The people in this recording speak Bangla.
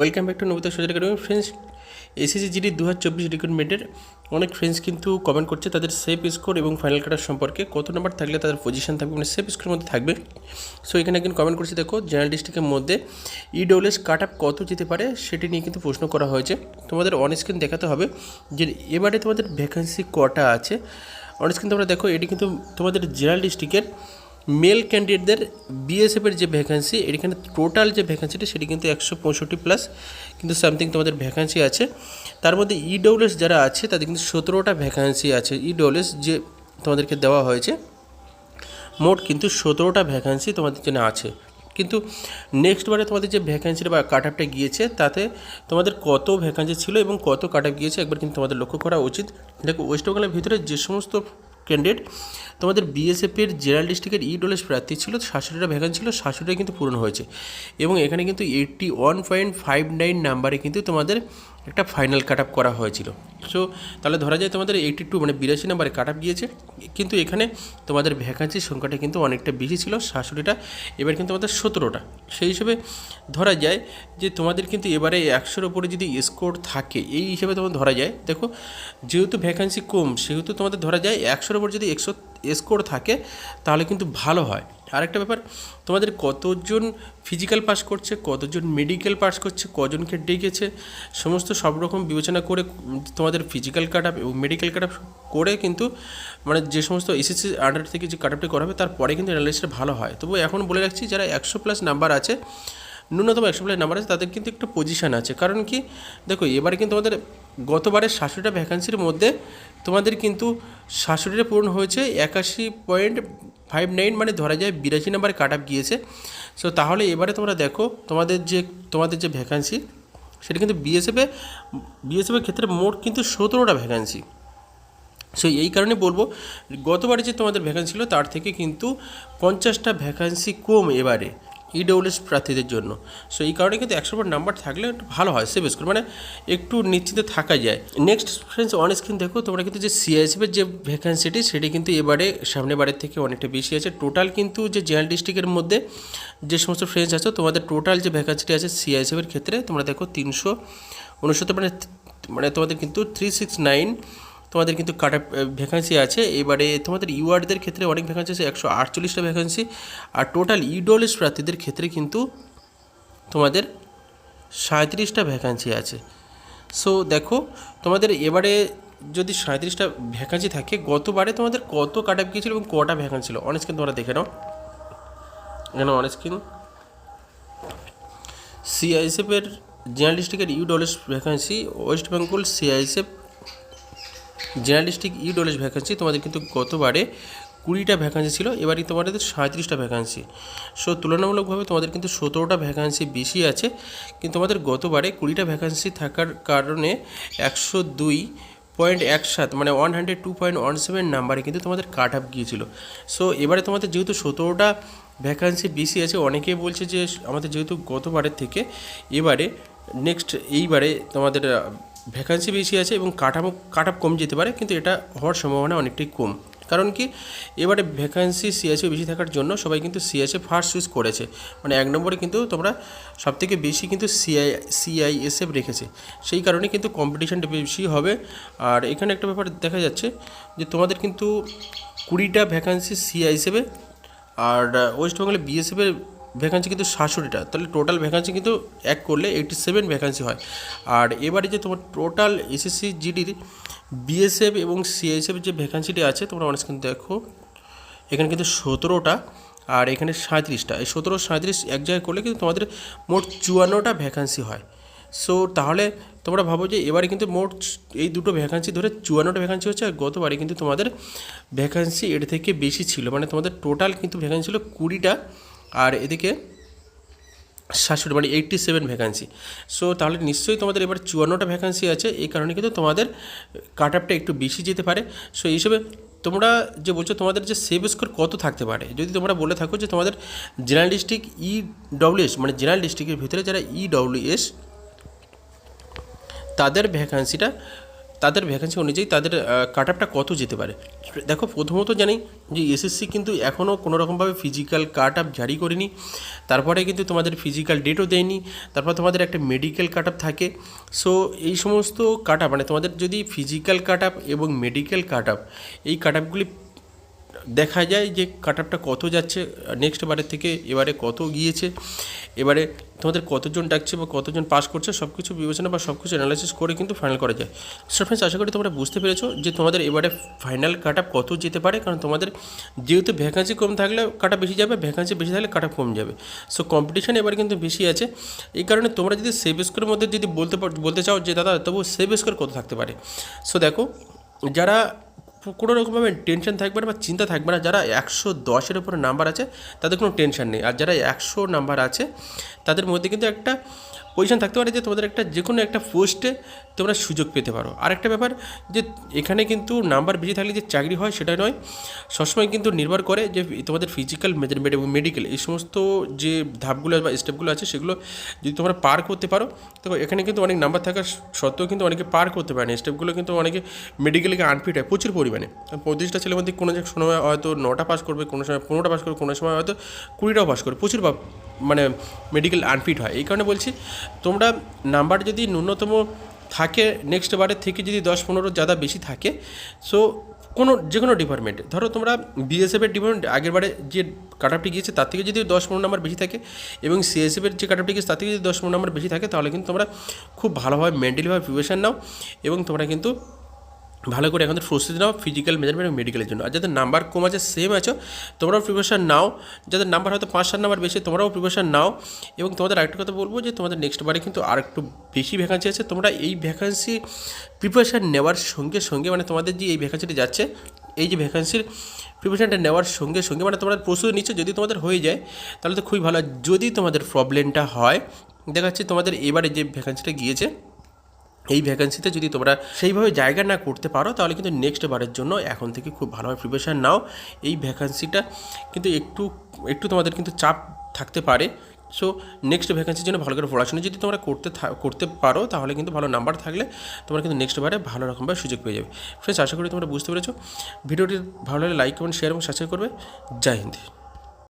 Welcome back to Nabita soldier academy friends SSC GD দু হাজার চব্বিশ রিক্রুটমেন্টের অনেক ফ্রেন্ডস কিন্তু কমেন্ট করছে তাদের সেফ স্কোর এবং ফাইনাল কাটার সম্পর্কে। কত নাম্বার থাকলে তাদের পজিশন থাকবে মানে সেফ স্কোরের মধ্যে থাকবে। সো এখানে একজন কমেন্ট করছে, দেখো জেনারেল ডিস্ট্রিক্টের মধ্যে ইডব্লিউএস কাট আপ কত যেতে পারে সেটি নিয়ে কিন্তু প্রশ্ন করা হয়েছে। তোমাদের অন স্ক্রিন দেখাতে হবে যে এবারে তোমাদের ভ্যাকেন্সি কটা আছে। অন স্ক্রিন তোমরা দেখো, এটি কিন্তু তোমাদের জেনারেল ডিস্ট্রিক্টের মেল ক্যান্ডিডেটদের বিএসএফের যে ভ্যাকেন্সি এখানে টোটাল যে ভ্যাকেন্সিটি সেটি কিন্তু একশো পঁয়ষট্টি প্লাস কিন্তু সামথিং তোমাদের ভ্যাকান্সি আছে। তার মধ্যে ইডব্লিউএস যারা আছে, তাদের কিন্তু সতেরোটা ভ্যাকেন্সি আছে। ইডব্লিউএস যে তোমাদেরকে দেওয়া হয়েছে, মোট কিন্তু সতেরোটা ভ্যাকান্সি তোমাদের জন্য আছে। কিন্তু নেক্সট বারে তোমাদের যে ভ্যাকেন্সিটা বা কাট আপটা গিয়েছে, তাতে তোমাদের কত ভ্যাকান্সি ছিল এবং কত কাট আপ গিয়েছে, একবার কিন্তু তোমাদের লক্ষ্য করা উচিত। দেখো ওয়েস্ট বেঙ্গলের ভিতরে যে সমস্ত ক্যান্ডিডেট তোমাদের বিএসএফের জেনারেল ডিস্ট্রিক্টের ই ডলেস প্রার্থী ছিল, সাতষট্টিটা ভ্যাকেন্সি ছিল সাতষট্টিটা কিন্তু পূরণ হয়েছে। এবং এখানে কিন্তু eighty one point five nine নাম্বারে কিন্তু তোমাদের একটা ফাইনাল কাট আপ করা হয়েছিল। সো তাহলে ধরা যায় তোমাদের এইটি টু মানে বিরাশি নাম্বারে কাট আপ গিয়েছে। কিন্তু এখানে তোমাদের ভ্যাকান্সির সংখ্যাটা কিন্তু অনেকটা বেশি ছিল, সাতষট্টিটা। এবার কিন্তু আমাদের সতেরোটা। সেই হিসেবে ধরা যায় যে তোমাদের কিন্তু এবারে একশোর ওপরে যদি স্কোর থাকে, এই হিসেবে তোমার ধরা যায়। দেখো, যেহেতু ভ্যাকান্সি কম, সেহেতু তোমাদের ধরা যায় একশোর ওপর যদি একশো স্কোর থাকে, তাহলে কিন্তু ভালো হয়। আরেকটা ব্যাপার, তোমাদের কতজন ফিজিক্যাল পাস করছে, কতজন মেডিকেল পাস করছে, কজনকে ডেকেছে, সমস্ত সব রকম বিবেচনা করে তোমাদের ফিজিক্যাল কাট আপ এবং মেডিকেল কাট আপ করে কিন্তু মানে যে সমস্ত এসএসসি আন্ডার থেকে যে কাট আপটি করা হবে, তারপরে কিন্তু অ্যানালিসিসটা ভালো হয়। তবু এখন বলে রাখছি, যারা একশো প্লাস নাম্বার আছে, ন্যূনতম একশো প্লাস নাম্বার আছে, তাদের কিন্তু একটু পজিশান আছে। কারণ কি, দেখো, এবারে কিন্তু আমাদের গতবারের সাতশোটা ভ্যাকান্সির মধ্যে তোমাদের কিন্তু সাতষট্টিটা পূরণ হয়েছে একাশি পয়েন্ট ফাইভ নাইন মানে ধরা যায় বিরাশি নাম্বার কাট আপ গিয়েছে। সো তাহলে এবারে তোমরা দেখো, তোমাদের যে তোমাদের যে ভ্যাকান্সি সেটা কিন্তু বিএসএফে বিএসএফের ক্ষেত্রে মোট কিন্তু সতেরোটা ভ্যাকান্সি সো এই কারণে বলব, গতবারে যে তোমাদের ভ্যাকান্সি ছিল, তার থেকে কিন্তু পঞ্চাশটা ভ্যাকান্সি কম এবারে। ইডব্লিউএস প্রার্থীদের জন্য। সো এই কারণে কিন্তু একশো পর নাম্বার থাকলে একটু ভালো হয় সেভ স্কোর মানে একটু নিশ্চিত থাকা যায়। নেক্সট ফ্রেন্ডস অন স্ক্রিন দেখো, তোমরা কিন্তু যে সিআইএসএফের যে ভ্যাকান্সিটি সেটি কিন্তু এবারে সামনে বারের থেকে অনেকটা বেশি আছে। টোটাল কিন্তু যে জেনারেল ডিস্ট্রিক্টের মধ্যে যে সমস্ত ফ্রেন্ডস আছে, তোমাদের টোটাল যে ভ্যাকান্সিটি আছে সিআইএসএফের ক্ষেত্রে, তোমরা দেখো তিনশো উনসত্তর মানে মানে তোমাদের কিন্তু থ্রি সিক্স নাইন তোমাদের কিন্তু কাটা ভ্যাকান্সি আছে। এবারে তোমাদের ইউআরদের ক্ষেত্রে অনেক ভ্যাকান্সি আছে, একশো আটচল্লিশটা ভ্যাকান্সি আর টোটাল ইডোলিস প্রার্থীদের ক্ষেত্রে কিন্তু তোমাদের সাঁত্রিশটা ভ্যাকান্সি আছে। সো দেখো, তোমাদের এবারে যদি সাঁত্রিশটা ভ্যাকান্সি থাকে, গতবারে তোমাদের কত কাট আপ গিয়েছিল এবং কটা ভ্যাকান্সি ছিল? অনেক স্ক্রিন তোমরা দেখে নাও। এখানে অনেক স্ক্রিন সিআইএসএফের জেনারেল ডিস্ট্রিক্টের ইউডলিস vacancy west Bengal CISF general district ই ডলেজ ভ্যাকান্সি তোমাদের কিন্তু গতবারে কুড়িটা ভ্যাকান্সি ছিল এবারে তোমাদের সাঁত্রিশটা ভ্যাকান্সি সো তুলনামূলকভাবে তোমাদের কিন্তু সতেরোটা ভ্যাকান্সি বেশি আছে, কিন্তু তোমাদের গতবারে কুড়িটা ভ্যাকান্সি থাকার কারণে একশো দুই পয়েন্ট এক সাত মানে one hundred two point one seven নাম্বারে কিন্তু তোমাদের কাট আপ গিয়েছিল। সো এবারে তোমাদের যেহেতু সতেরোটা ভ্যাকান্সি বেশি আছে অনেকেই বলছে যে আমাদের যেহেতু গতবারের থেকে, এবারে নেক্সট এইবারে তোমাদের ভ্যাকান্সি বেশি আছে এবং কাঠামো কাট কম যেতে পারে, কিন্তু এটা হওয়ার সম্ভাবনা অনেকটাই কম। কারণ কি, এবারে ভ্যাকান্সি সিএসএ বেশি থাকার জন্য সবাই কিন্তু সিএসএ ফার্স্ট চুজ করেছে। মানে এক নম্বরে কিন্তু তোমরা সবথেকে বেশি কিন্তু সিআই সিআইএসএফ রেখেছে। সেই কারণে কিন্তু কম্পিটিশানটা বেশি হবে। আর এখানে একটা ব্যাপার দেখা যাচ্ছে যে তোমাদের কিন্তু কুড়িটা ভ্যাকান্সি সিআইএসএফে আর ওয়েস্ট বেঙ্গলে বিএসএফের ভ্যাকান্সি কিন্তু সাতষট্টিটা, তাহলে টোটাল ভ্যাকান্সি কিন্তু এক করলে এইটি সেভেন ভ্যাকান্সি হয়। আর এবারে যে তোমার টোটাল এসএসসি জিডির বিএসএফ এবং সিএসএফ যে ভ্যাকান্সিটি আছে, তোমরা অনেক কিন্তু দেখো, এখানে কিন্তু সতেরোটা আর এখানে সাঁত্রিশটা এই সতেরো সাঁত্রিশ এক জায়গায় করলে কিন্তু তোমাদের মোট চুয়ান্নটা ভ্যাকান্সি হয়। সো তাহলে তোমরা ভাবো যে এবারে কিন্তু মোট এই দুটো ভ্যাকান্সি ধরে চুয়ান্নটা ভ্যাকান্সি হচ্ছে, আর গতবারে কিন্তু তোমাদের ভ্যাকান্সি এর থেকে বেশি ছিল। মানে তোমাদের টোটাল কিন্তু ভ্যাকান্সি ছিল কুড়িটা আর এদিকে সাতষট্টি মানে এইট্টি সেভেন ভ্যাকান্সি সো তাহলে নিশ্চয়ই তোমাদের এবার চুয়ান্নটা ভ্যাকান্সি আছে, এই কারণে কিন্তু তোমাদের কাট আপটা একটু বেশি যেতে পারে। সো হিসেবে তোমরা যে বলছো তোমাদের যে সেভ স্কোর কত থাকতে পারে, যদি তোমরা বলে থাকো যে তোমাদের জেনারেল ডিস্ট্রিক্ট ই ডব্লিউএস মানে জেনারেল ডিস্ট্রিক্টের ভিতরে যারা ই ডব্লিউএস তাদের ভ্যাকান্সিটা তাদের ভ্যাকেন্সি অনুযায়ী তাদের কাট আপটা কত যেতে পারে? দেখো, প্রথমত জানি যে এসএসসি কিন্তু এখনও কোনো রকমভাবে ফিজিক্যাল কাট আপ জারি করেনি। তারপরে কিন্তু তোমাদের ফিজিক্যাল ডেটও দেয়নি। তারপর তোমাদের একটা মেডিকেল কাট আপ থাকে। সো এই সমস্ত কাট আপ মানে তোমাদের যদি ফিজিক্যাল কাট আপ এবং মেডিকেল কাট আপ এই কাট আপগুলি দেখা যায় যে কাট আপটা কত যাচ্ছে নেক্সট বারের থেকে এবারে কত গিয়েছে, এবারে তোমাদের কতজন ডাকছে বা কতজন পাস করছে সব কিছু বিবেচনা বা সব কিছু অ্যানালাইসিস করে কিন্তু ফাইনাল করা যায়। সো ফ্রেন্ডস আশা করি তোমরা বুঝতে পেরেছ যে তোমাদের এবারে ফাইনাল কাট আপ কত যেতে পারে, কারণ তোমাদের যেহেতু ভ্যাকান্সি কম থাকলে কাট বেশি যাবে ভ্যাকান্সি বেশি থাকলে কাট কম যাবে। সো কম্পিটিশান এবার কিন্তু বেশি আছে। এই কারণে তোমরা যদি সেভ স্কোরের মধ্যে যদি বলতে বলতে চাও যে দাদা তবু সেভ স্কোর কত থাকতে পারে? সো দেখো, যারা কোনো রকমভাবে টেনশন থাকবে না বা চিন্তা থাকবে না। যারা একশো দশের উপরে নাম্বার আছে, তাদের কোনো টেনশন নেই। আর যারা একশো নাম্বার আছে, তাদের মধ্যে কিন্তু একটা পজিশন থাকতে পারে যে তোমাদের একটা যে কোনো একটা পোস্টে তোমরা সুযোগ পেতে পারো। আরেকটা ব্যাপার যে এখানে কিন্তু নাম্বার বেশি থাকলে যে চাকরি হয় সেটা নয়, সবসময় কিন্তু নির্ভর করে যে তোমাদের ফিজিক্যাল মেজারমেন্ট এবং মেডিকেল এই সমস্ত যে ধাপগুলো বা স্টেপগুলো আছে সেগুলো যদি তোমরা পার করতে পারো, তো এখানে কিন্তু অনেক নাম্বার থাকার সত্ত্বেও কিন্তু অনেকে পার করতে পারে না। স্টেপগুলো কিন্তু অনেকে মেডিকেলকে আনফিট হয় প্রচুর পরিমাণে। পঁয়ত্রিশটা ছেলের মধ্যে কোনো সময় হয়তো নটা পাস করবে, কোনো সময় পনেরোটা পাস করবে, কোনো সময় হয়তো কুড়িটাও পাস করবে, প্রচুর মানে মেডিকেল আনফিট হয়। এই কারণে বলছি, তোমরা নাম্বার যদি ন্যূনতম থাকে নেক্সট বারের থেকে যদি দশ পনেরো যাদা বেশি থাকে সো কোনো যে কোনো ডিপার্টমেন্টে ধরো তোমরা বিএসএফের ডিপার্টমেন্ট আগের বারে যে কাটআপটি গিয়েছে, তার থেকে যদি দশ পনেরো নাম্বার বেশি থাকে, এবং সিএসএফের যে কাটআপটি গিয়েছে, তার থেকে যদি দশ পনেরো নাম্বার বেশি থাকে, তাহলে কিন্তু তোমরা খুব ভালোভাবে মেন্টালিভাবে প্রিপারেশান নাও, এবং তোমরা কিন্তু ভালো করে এখন প্রস্তুতি নাও ফিজিক্যাল মেজারমেন্ট এবং মেডিকেলের জন্য। আর যাদের নাম্বার কম আছে সেম আছো, তোমরাও প্রিপারেশান নাও। যাদের নাম্বার হয়তো পাঁচ, সাত নাম্বার বেশি, তোমরাও প্রিপারেশান নাও। এবং তোমাদের আরেকটা কথা বলব যে, তোমাদের নেক্সট বারে কিন্তু আর একটু বেশি ভ্যাকান্সি আছে। তোমরা এই ভ্যাকান্সি প্রিপারেশান নেওয়ার সঙ্গে সঙ্গে মানে তোমাদের যে এই ভ্যাকান্সিটি যাচ্ছে, এই যে ভ্যাকান্সির প্রিপারেশানটা নেওয়ার সঙ্গে সঙ্গে মানে তোমরা প্রস্তুতি নিচ্ছ, যদি তোমাদের হয়ে যায়, তাহলে তো খুবই ভালো। যদি তোমাদের প্রবলেমটা হয়, দেখা যাচ্ছে তোমাদের এবারে যে ভ্যাকান্সিটা গিয়েছে এই ভ্যাকেন্সিতে যদি তোমরা সেইভাবে জায়গা না করতে পারো, তাহলে কিন্তু নেক্সট বারের জন্য এখন থেকে খুব ভালোভাবে প্রিপারেশান নাও। এই ভ্যাকেন্সিটা কিন্তু একটু একটু তোমাদের কিন্তু চাপ থাকতে পারে। সো নেক্সট ভ্যাকেন্সির জন্য ভালো করে পড়াশোনা যদি তোমরা করতে করতে পারো, তাহলে কিন্তু ভালো নাম্বার থাকলে তোমরা কিন্তু নেক্সট বারে ভালো রকমভাবে সুযোগ পেয়ে যাবে। ফ্রেন্ডস আশা করি তোমরা বুঝতে পেরেছ। ভিডিওটি ভালো লাগলে লাইক কমেন্ট শেয়ার এবং সাবস্ক্রাইব করবে। জয় হিন্দ।